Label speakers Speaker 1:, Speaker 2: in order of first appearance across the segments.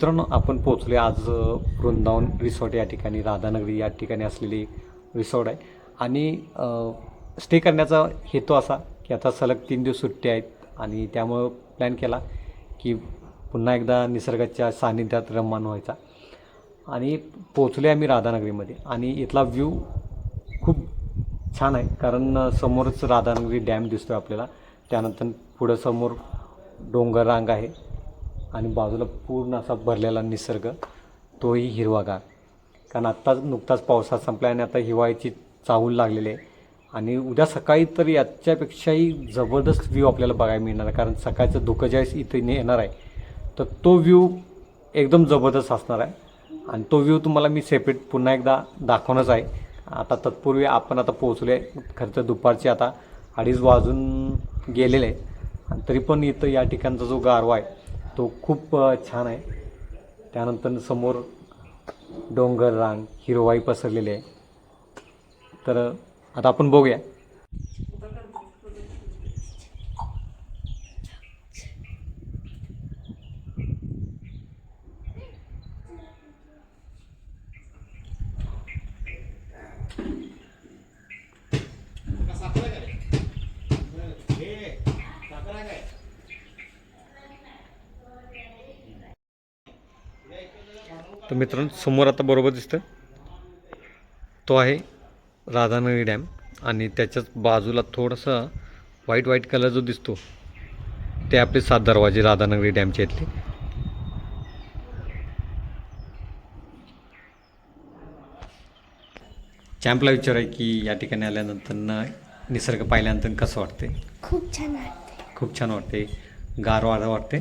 Speaker 1: मित्रांनो आपण पोचले आज वृंदावन रिसॉर्ट या ठिकाणी राधानगरी या ठिकाणी असलेली रिसॉर्ट आहे. आणि स्टे करण्याचा हेतू असा की आता सलग तीन दिवस सुट्टी आहेत आणि त्यामुळं प्लॅन केला की पुन्हा एकदा निसर्गाच्या सानिध्यात रममान व्हायचा. आणि पोचले आम्ही राधानगरीमध्ये आणि इथला व्ह्यू खूप छान आहे कारण समोरच राधानगरी डॅम दिसतो आहे आपल्याला. त्यानंतर पुढं समोर डोंगर रांग आहे. आणि बाजूला पूर्ण असा भरलेला निसर्ग तोही हिरवागार. कारण आत्ताच नुकताच पावसात संपला आणि आता हिवाळ्याची चाहूल लागलेली आहे. आणि उद्या सकाळी तर याच्यापेक्षाही जबरदस्त व्ह्यू आपल्याला बघायला मिळणार आहे. कारण सकाळचं धुकं ज्यावेळेस इथे येणार आहे. तर तो व्ह्यू एकदम जबरदस्त असणार आहे. आणि तो व्ह्यू तुम्हाला मी सेपरेट पुन्हा एकदा दाखवणंच आहे. आता तत्पूर्वी आपण आता पोहोचले खरं तर दुपारचे आता अडीच वाजून गेलेले आहे. आणि तरी पण इथं या ठिकाणचा जो गारवा आहे तो खूप छान आहे. त्यानंतर समोर डोंगर रांग हिरवाई पसरलेली आहे. तर आता आपण बघूया. तर मित्रांनो समोर आता बरोबर दिसतं तो आहे राधानगरी डॅम आणि त्याच्याच बाजूला थोडंसं व्हाईट व्हाईट कलर जो दिसतो ते आपले सात दरवाजे राधानगरी डॅमचे इथले चॅम्पला विचार आहे की या ठिकाणी आल्यानंतर न निसर्ग पाहिल्यानंतर कसं वाटते
Speaker 2: खूप छान वाटते
Speaker 1: खूप छान वाटते गारवा वाटते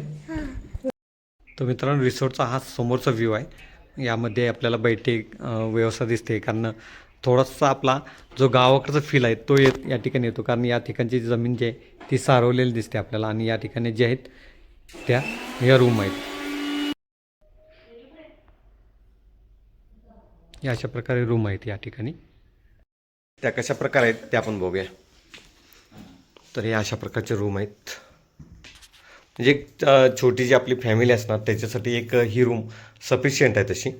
Speaker 1: तर मित्रांनो रिसॉर्टचा हा समोरचा व्ह्यू आहे. यामध्ये आपल्याला बैठक व्यवस्था दिसते. कारण थोडासा आपला जो गावाकडचा फील आहे तो येत या ठिकाणी येतो. कारण या ठिकाणची जमीन जी आहे ती सारवलेली दिसते आपल्याला. आणि या ठिकाणी जे आहेत त्या या रूम आहेत. या अशा प्रकारे रूम आहेत या ठिकाणी. त्या कशा प्रकारे आहेत ते आपण बघूया. तर हे अशा प्रकारचे रूम आहेत. म्हणजे एक छोटी जी आपली फॅमिली असणार त्याच्यासाठी एक ही रूम सफिशियंट आहे तशी.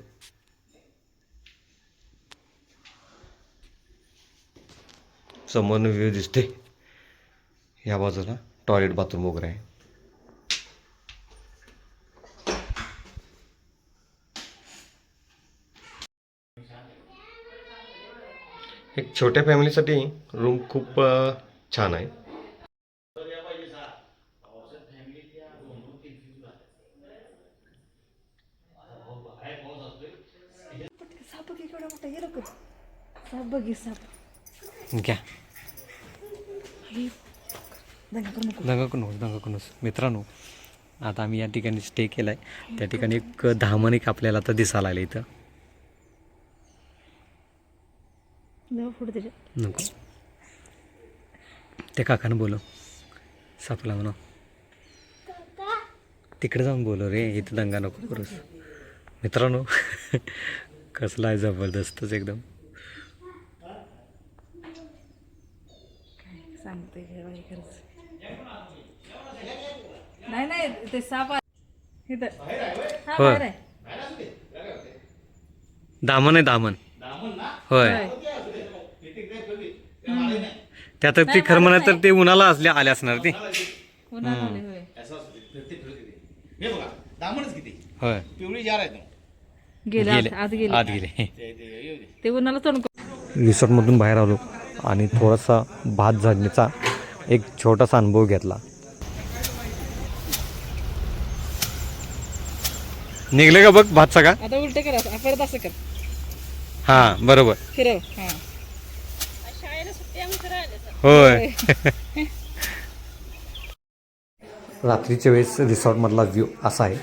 Speaker 1: समोर व्ह्यू दिसते या बाजूला टॉयलेट बाथरूम वगैरे आहे. एक छोट्या फॅमिलीसाठी रूम खूप छान आहे
Speaker 2: साप बघ केवढा मोठा हे लोक साप बघी साप.
Speaker 1: घ्या.
Speaker 2: दंगा करू नको.
Speaker 1: दंगा करूनच दंगा करूनच मित्रांनो आता आम्ही या ठिकाणी स्टे केला आहे त्या ठिकाणी एक धामण एक आपल्याला आता दिसायला लागले इथं.
Speaker 2: त्याच्या
Speaker 1: नको. त्या काकानं बोलव. सापला म्हणा तिकडे जाऊन बोलव रे इथं दंगा नको करूस. मित्रांनो कसला आहे जबरदस्तच एकदम.
Speaker 2: सांगते हे बाई खरंच. नाही नाही ते साप आहे. इथं. हा
Speaker 1: होय.
Speaker 2: बाहेर आहे.
Speaker 1: दामन आहे दामन. होय.
Speaker 2: होय.
Speaker 1: त्यात ते खरं म्हणा तर ते उन्हाला असले आले असणार ते.
Speaker 2: आले, होय.
Speaker 3: हे बघा दामणच किती?
Speaker 1: होय.
Speaker 3: पिवळी जार आहे तो
Speaker 2: गेले
Speaker 1: गेले.
Speaker 2: आत- आत गेले.
Speaker 1: आत गेले.
Speaker 3: ते-
Speaker 2: उन्हाला तोंड
Speaker 1: रिसॉर्टमधून बाहेर आलो आणि थोडासा भात झाडण्याचा एक छोटासा अनुभव घेतला. निघले का बघ भात सगळा?
Speaker 2: आता उलटे कर असं, परत असं कर.
Speaker 1: हां बरोबर.
Speaker 2: फिरव हा.
Speaker 1: होय. रात्रीच्या वेळेस रिसॉर्टमधला व्ह्यू असा आहे.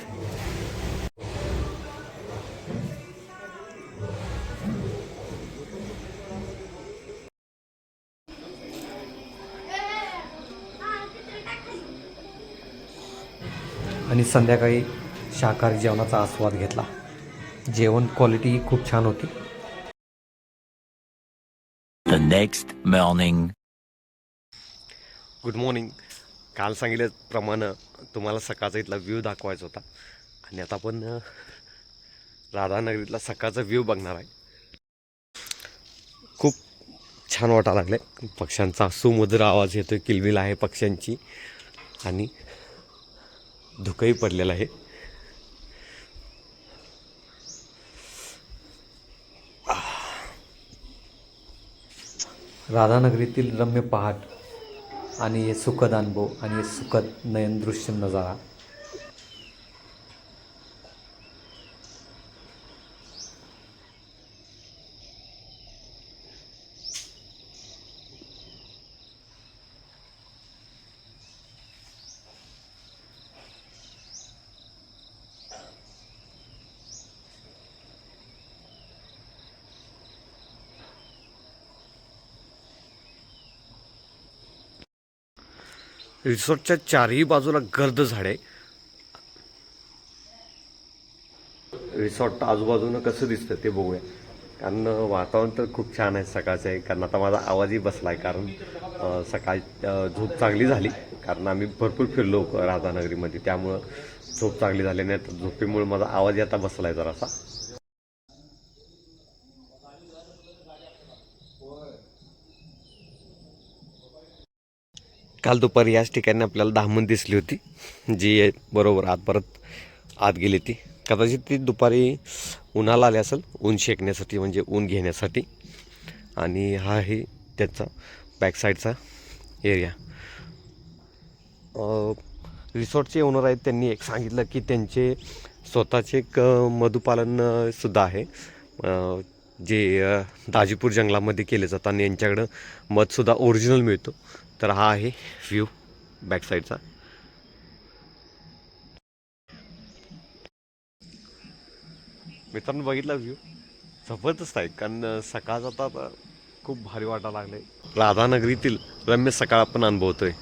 Speaker 1: संध्याकाळी शाकाहारी जेवणाचा आस्वाद घेतला. जेवण क्वालिटी खूप छान होती.
Speaker 4: The next morning.
Speaker 1: Good morning काल सांगितल्याप्रमाणे तुम्हाला सकाळचा इथला व्ह्यू दाखवायचा होता. आणि आता आपण राधानगरीतला सकाळचा व्ह्यू बघणार आहे. खूप छान वाटायला लागले पक्ष्यांचा सुमधुर आवाज येतोय. किलबिल आहे पक्ष्यांची. आणि धुकंही पडलेलं आहे.
Speaker 5: राधानगरीतील रम्य पहाट आणि हे सुखद अनुभव आणि हे सुखद नयनदृश्य नजारा.
Speaker 1: रिसॉर्टच्या चारही बाजूला गर्द झाडे. रिसॉर्ट आजूबाजूनं कसं दिसतं ते बघूया. कारण वातावरण तर खूप छान आहे सकाळचं आहे. कारण आता माझा आवाजही बसला आहे कारण सकाळ झोप चांगली झाली. कारण आम्ही भरपूर फिरलो राधानगरीमध्ये. त्यामुळं झोप चांगली झाली नाही. तर झोपेमुळे माझा आवाजही आता बसला आहे जरासा. काल दुपारी याच ठिकाणी आपल्याला धामण दिसली होती जी बरोबर आत परत आत गेली ती. कदाचित ती दुपारी उन्हाला आली असेल ऊन शेकण्यासाठी म्हणजे ऊन घेण्यासाठी. आणि हा आहे त्याचा बॅकसाईडचा एरिया रिसॉर्टचे ओनर आहेत त्यांनी एक सांगितलं की त्यांचे स्वतःचे एक मधुपालनसुद्धा मधुपालन सुद्धा आहे. जे दाजीपूर जंगलामध्ये केले जातं आणि यांच्याकडं मधसुद्धा ओरिजिनल मिळतो. तर हा आहे व्ह्यू बॅक साईडचा मित्रांनो बघितला व्ह्यू जबरदस्त आहे कारण सकाळचा आता आता खूप भारी वाटायला लागले. राधानगरीतील रम्य सकाळ आपण अनुभवतोय.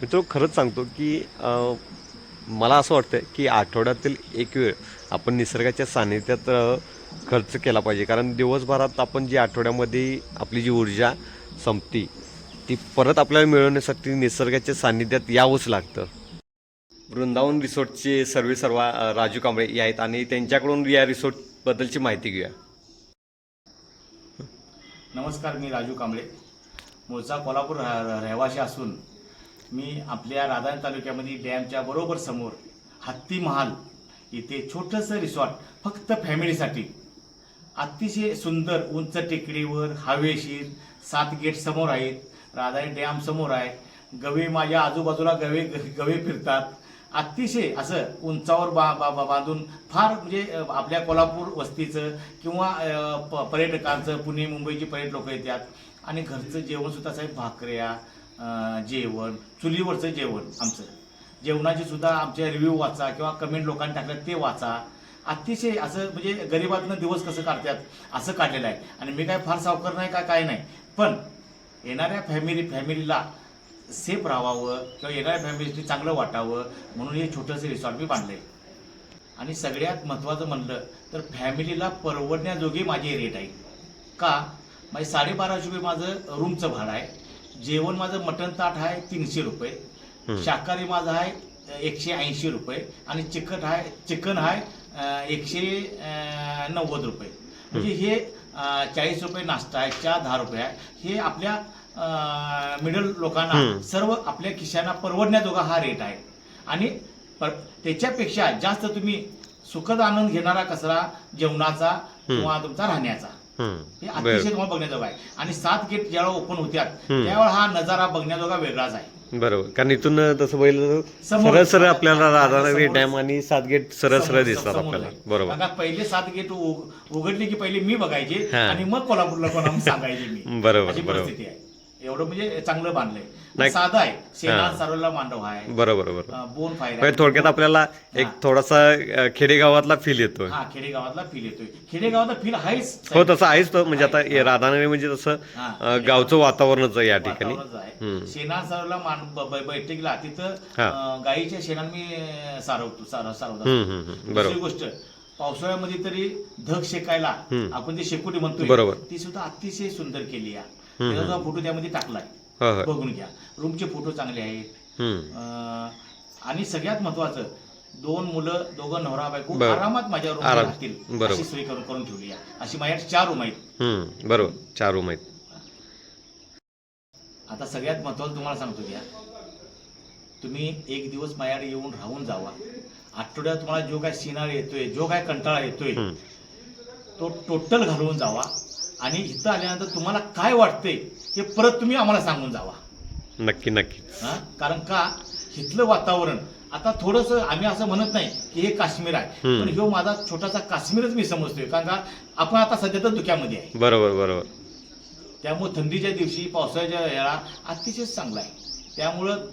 Speaker 1: मित्र खरंच सांगतो की मला असं वाटतं की आठवड्यातील एक वेळ आपण निसर्गाच्या सानिध्यात खर्च केला पाहिजे. कारण दिवसभरात आपण जी आठवड्यामध्ये आपली जी ऊर्जा संपती ती परत आपल्याला मिळवण्यासाठी निसर्गाच्या सानिध्यात यावंच लागतं. वृंदावन रिसॉर्टचे सर्वे सर्वा राजू कांबळे या आहेत आणि त्यांच्याकडून या रिसॉर्टबद्दलची माहिती घेऊया.
Speaker 3: नमस्कार मी राजू कांबळे. मूळचा कोल्हापूर रहिवासी असून मी आपल्या राधान तालुक्यामध्ये डॅमच्या बरोबर समोर हत्ती महाल इथे छोटंसं रिसॉर्ट फक्त फॅमिलीसाठी. अतिशय सुंदर उंच टेकडीवर हवेशीर सात गेट समोर आहेत. राधाई डॅम समोर आहे. गवे माझ्या आजूबाजूला गवे गवे फिरतात. अतिशय असं उंचावर बा बा बा- बांधून फार म्हणजे आपल्या कोल्हापूर वस्तीचं किंवा प- पर्यटकांचं पुणे मुंबईची पर्यटक लोक येतात. आणि घरचं जेवणसुद्धा साहेब भाकऱ्या जेवण चुलीवरचं जेवण आमचं. जेवणाचे सुद्धा आमचे रिव्ह्यू वाचा किंवा कमेंट लोकांनी टाकल्यात ते वाचा. अतिशय असं म्हणजे गरिबातनं दिवस कसं काढतात असं काढलेलं आहे. आणि मी काय फार सावकार नाही का काय नाही. पण येणाऱ्या फॅमिली फॅमिलीला सेफ राहावं किंवा येणाऱ्या फॅमिलीसाठी चांगलं वाटावं म्हणून हे छोटंसं रिसॉर्ट मी बांधलंय. आणि सगळ्यात महत्त्वाचं म्हणलं तर फॅमिलीला परवडण्याजोगी माझी रेट आहे. का? म्हणजे साडेबाराशे रुपये माझं रूमचं भाडं आहे. जेवण माझं मटण ताट आहे तीनशे रुपये. शाकाहारी माझं आहे एकशे ऐंशी रुपये. आणि चिकट आहे चिकन आहे एकशे नव्वद रुपये. म्हणजे हे चाळीस रुपये नाश्ता आहे चहा दहा रुपये आहे. हे आपल्या मिडल लोकांना सर्व आपल्या खिशांना परवडण्याजोगा हा रेट आहे. आणि त्याच्यापेक्षा जास्त तुम्ही सुखद आनंद घेणारा कसला जेवणाचा किंवा तुमचा राहण्याचा. हे अतिशय तुम्हाला बघण्याजोगा आहे. आणि सात गेट ज्यावेळेला ओपन होत्यात त्यावेळेला हा नजारा बघण्याजोगा वेगळाच आहे.
Speaker 1: बरोबर. कारण इथून तसं
Speaker 3: समोर-
Speaker 1: सरळ सरळ आपल्याला राधानगरी डॅम आणि सात गेट सरळ सरळ दिसतात आपल्याला. बरोबर.
Speaker 3: आता पहिले सात गेट उघडली की पहिले मी बघायचे. आणि मग कोल्हापूरला कोणा सांगायचे मी.
Speaker 1: बरोबर, बरोबर.
Speaker 3: एवढं म्हणजे चांगलं बांधलंय.
Speaker 1: नाही.
Speaker 3: साधं आहे. शेणात. सारोला मांडव आहे
Speaker 1: बरोबर बरोबर.
Speaker 3: बोन फायर
Speaker 1: म्हणजे थोडक्यात आपल्याला एक थोडासा खेडेगावातला फील येतोय.
Speaker 3: हा खेडेगावातला फील येतोय. खेडेगावातला फील आहेच.
Speaker 1: हो तसं आहेच तो. म्हणजे आता राधानगरी म्हणजे तसं गावचं वातावरणच आहे या ठिकाणी.
Speaker 3: शेणात सारोला मान बैठकीला तिथं गाईच्या शेणात मी सारवतो सार सारवतो दुसरी गोष्ट पावसाळ्यामध्ये तरी धग शेकायला. आपण ते शेकोटी म्हणतोय
Speaker 1: बरोबर.
Speaker 3: ती सुद्धा अतिशय सुंदर केली आहे. त्याचा जो फोटो त्यामध्ये टाकलाय.
Speaker 1: होय होय
Speaker 3: बघून घ्या रूमचे फोटो चांगले आहेत
Speaker 1: हम्म.
Speaker 3: अं, आणि सगळ्यात महत्वाचं दोन मुलं दोघं नवरा बायको
Speaker 1: बरं.
Speaker 3: आरामात माझ्या रूम
Speaker 1: आराम.
Speaker 3: राहतील
Speaker 1: बरोबर.
Speaker 3: अशी सोय करून करून ठेवली आहे अशी माझ्या चार रूम आहेत
Speaker 1: हम्म. बरोबर चार रूम आहेत
Speaker 3: आता सगळ्यात महत्वाचं तुम्हाला सांगतो घ्या तुम्ही एक दिवस माझ्याकडे येऊन राहून जावा आठवड्यात तुम्हाला जो काय सिनारी येतोय जो काय कंटाळा येतोय
Speaker 1: हम्म.
Speaker 3: तो टोटल घालवून जावा आणि इथं आल्यानंतर तुम्हाला काय वाटतंय ते परत तुम्ही आम्हाला सांगून जावा.
Speaker 1: नक्की नक्की.
Speaker 3: हा? कारण का इथलं वातावरण आता थोडंसं आम्ही असं म्हणत नाही की हे काश्मीर आहे
Speaker 1: हम्म.
Speaker 3: पण ह्यो माझा छोटासा काश्मीरच मी समजतोय कारण का आपण आता सध्या तर धुक्यामध्ये आहे.
Speaker 1: बरोबर बरोबर.
Speaker 3: त्यामुळे थंडीच्या दिवशी पावसाळ्याच्या याला अतिशय चांगला आहे. त्यामुळं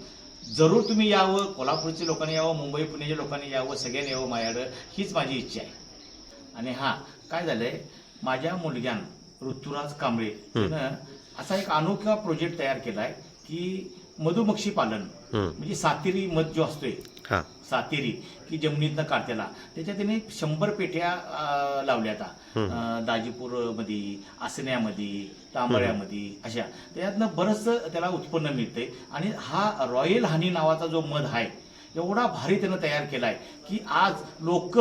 Speaker 3: जरूर तुम्ही यावं कोल्हापूरच्या लोकांनी यावं मुंबई पुण्याच्या लोकांनी यावं सगळ्यांनी यावं माझ्याकडं हीच माझी इच्छा आहे. आणि हां काय झालंय माझ्या मुलग्यान ऋतुराज कांबळे असा एक अनोखा प्रोजेक्ट तयार केलाय की मधुमक्षी पालन. म्हणजे सातेरी मध जो असतोय सातेरी की जमिनीतनं काढतेला त्याच्यात त्याने शंभर पेट्या लावल्या आता. अं, दाजीपूरमध्ये आसन्यामध्ये तांबळ्यामध्ये अशा. त्याच्यातनं बरंचसं त्याला उत्पन्न मिळतंय. आणि हा रॉयल हनी नावाचा जो मध आहे एवढा भारी त्यानं तयार केलाय की आज लोक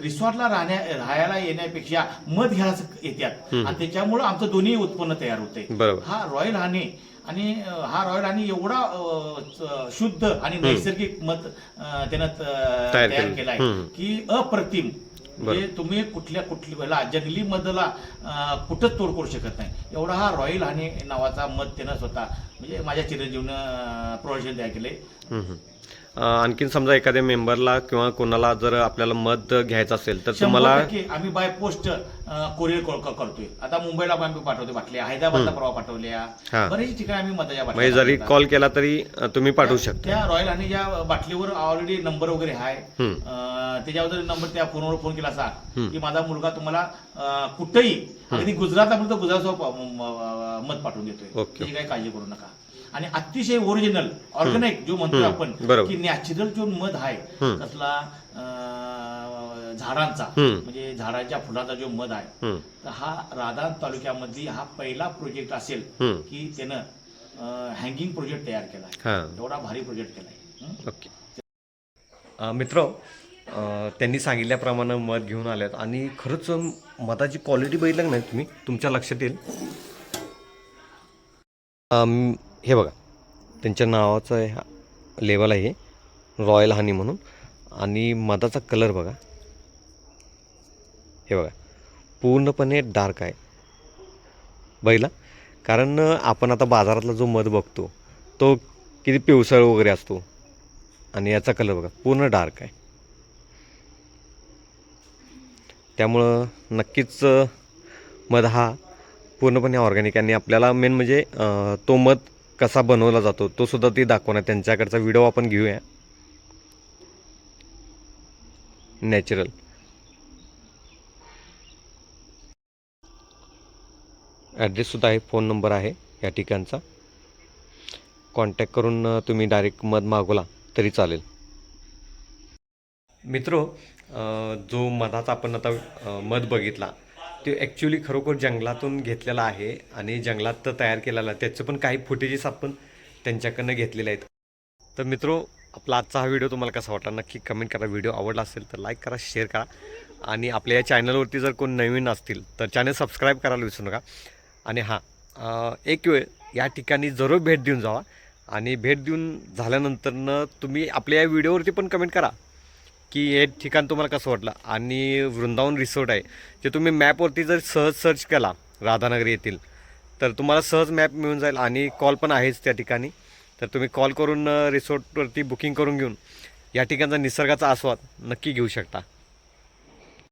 Speaker 3: रिसॉर्टला राहण्या राहायला येण्यापेक्षा मध घ्यायला येतात. आणि त्याच्यामुळं आमचं दोन्ही उत्पन्न तयार
Speaker 1: बरोबर.
Speaker 3: हा रॉयल हानी आणि हा रॉयल हानी एवढा शुद्ध आणि नैसर्गिक मध अं, त्यानं
Speaker 1: तयार केलं.
Speaker 3: केलाय. की अप्रतिम. म्हणजे तुम्ही कुठल्या कुठल्या जंगली मधला कुठंच तोड करू शकत नाही. एवढा हा रॉयल हानी नावाचा मध त्यानं स्वतः म्हणजे माझ्या चिरंजीवनं प्रोडक्शन तयार केले
Speaker 1: आणखीन समजा एखाद्या मेंबरला किंवा कोणाला जर आपल्याला मत घ्यायचं असेल तर तुम्हाला
Speaker 3: आम्ही बाय पोस्ट कोरिअर करतोय. आता मुंबईला आम्ही पाठवतोय बाटल्या. हैदराबादला परवा पाठवल्या. बरेच ठिकाणी आम्ही मधाच्या
Speaker 1: म्हणजे जरी. कॉल केला तरी तुम्ही पाठवू शकता.
Speaker 3: त्या रॉयल आणि ज्या बाटलीवर ऑलरेडी नंबर वगैरे आहे त्याच्यावर नंबर त्या फोनवर फोन केला असा की माझा मुलगा तुम्हाला कुठेही अगदी गुजरातला पण गुजरात मत पाठवून देतोय. काही काळजी करू नका. आणि अतिशय ओरिजिनल ऑर्गॅनिक जो म्हणतो आपण. की नॅचरल जो मध आहे. कसला झाडांचा. म्हणजे झाडाच्या फुलाचा जो मध आहे तर हा राधान तालुक्यामधली हा पहिला प्रोजेक्ट असेल. की त्यानं हँगिंग प्रोजेक्ट तयार केला आहे एवढा भारी प्रोजेक्ट?
Speaker 1: ओके मित्र त्यांनी सांगितल्याप्रमाणे मध घेऊन आल्यात आणि खरंच मधाची क्वालिटी बघितलं नाही तुम्ही तुमच्या लक्षात येईल हे बघा त्यांच्या नावाचं लेवल आहे रॉयल हनी म्हणून. आणि मधाचा कलर बघा. हे बघा पूर्णपणे डार्क आहे. बैला कारण आपण आता बाजारातला जो मध बघतो तो किती पिवसळ वगैरे असतो. आणि याचा कलर बघा पूर्ण डार्क आहे. त्यामुळं नक्कीच मध हा पूर्णपणे ऑर्गॅनिक आणि आपल्याला मेन म्हणजे तो मध कसा बनवला जातो तो सुद्धा ती दाखवणार त्यांच्याकडचा व्हिडिओ आपण घेऊया. नॅचरल ॲड्रेससुद्धा आहे फोन नंबर आहे या ठिकाणचा. कॉन्टॅक्ट करून तुम्ही डायरेक्ट मध मागवला तरी चालेल. मित्रो जो मधाचा आपण आता मध बघितला ते ॲक्च्युली खरोखर जंगलातून घेतलेला आहे आणि जंगलात तर तयार केलेला आहे. त्याचं पण काही फुटेजेस आपण त्यांच्याकडनं घेतलेले आहेत. तर मित्रो आपला आजचा हा व्हिडिओ तुम्हाला कसा वाटला? नक्की कमेंट करा. व्हिडिओ आवडला असेल तर लाईक करा शेअर करा. आणि आपल्या या चॅनलवरती जर कोण नवीन असतील तर चॅनल सबस्क्राईब करायला विसरू नका. आणि हां एक वेळ या ठिकाणी जरूर भेट देऊन जावा. आणि भेट देऊन झाल्यानंतरनं तुम्ही आपल्या या व्हिडिओवरती पण कमेंट करा. की हे ठिकाण तुम्हाला कसं वाटलं? आणि वृंदावन रिसोर्ट आहे जे तुम्ही मॅपवरती जर सहज सर्च केला राधानगरी येथील तर तुम्हाला सहज मॅप मिळून जाईल आणि कॉल पण आहेच त्या ठिकाणी. तर तुम्ही कॉल करून रिसोर्टवरती बुकिंग करून घेऊन या ठिकाणचा निसर्गाचा आस्वाद नक्की घेऊ शकता.